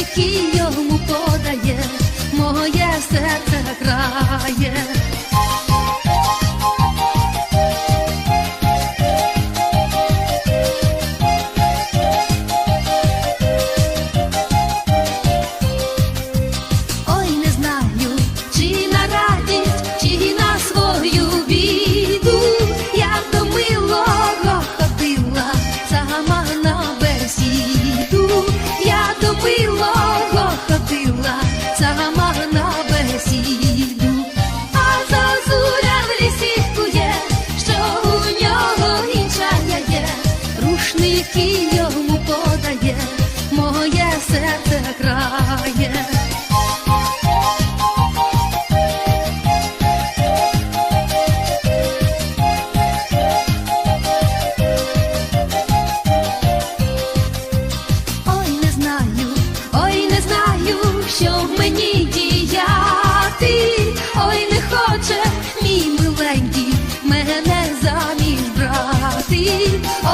iki yolum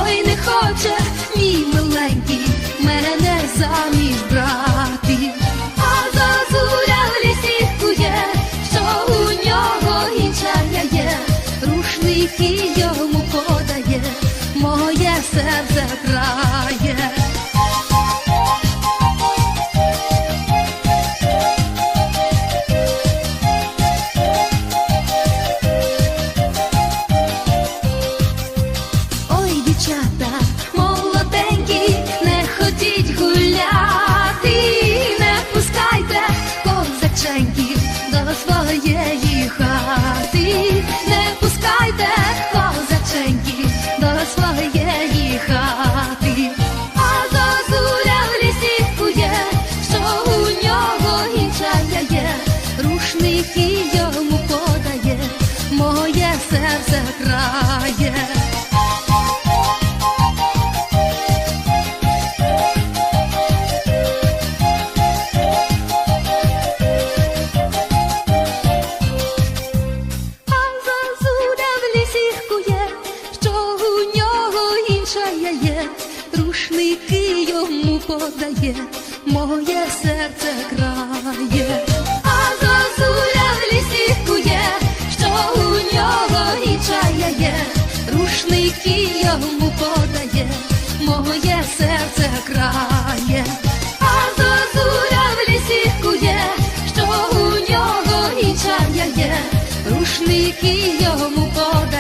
ой не хоче, мій миленький, мене заміж брати, а зазуля в лісі кує, що у нього інчая є, рушники йому подає, моє серце грає. До своєї хати, не пускайте козаченьки до своєї хати, а зозуля в лісі кує, що у нього інша є, рушники йому подає, моє серце крає. Рушники йому подає, моє серце крає. А зазуля в лісі кує, що у нього інша є, рушники йому подає, моє серце крає. А зозуля в лісі кує, що у нього інша є, рушники йому подає.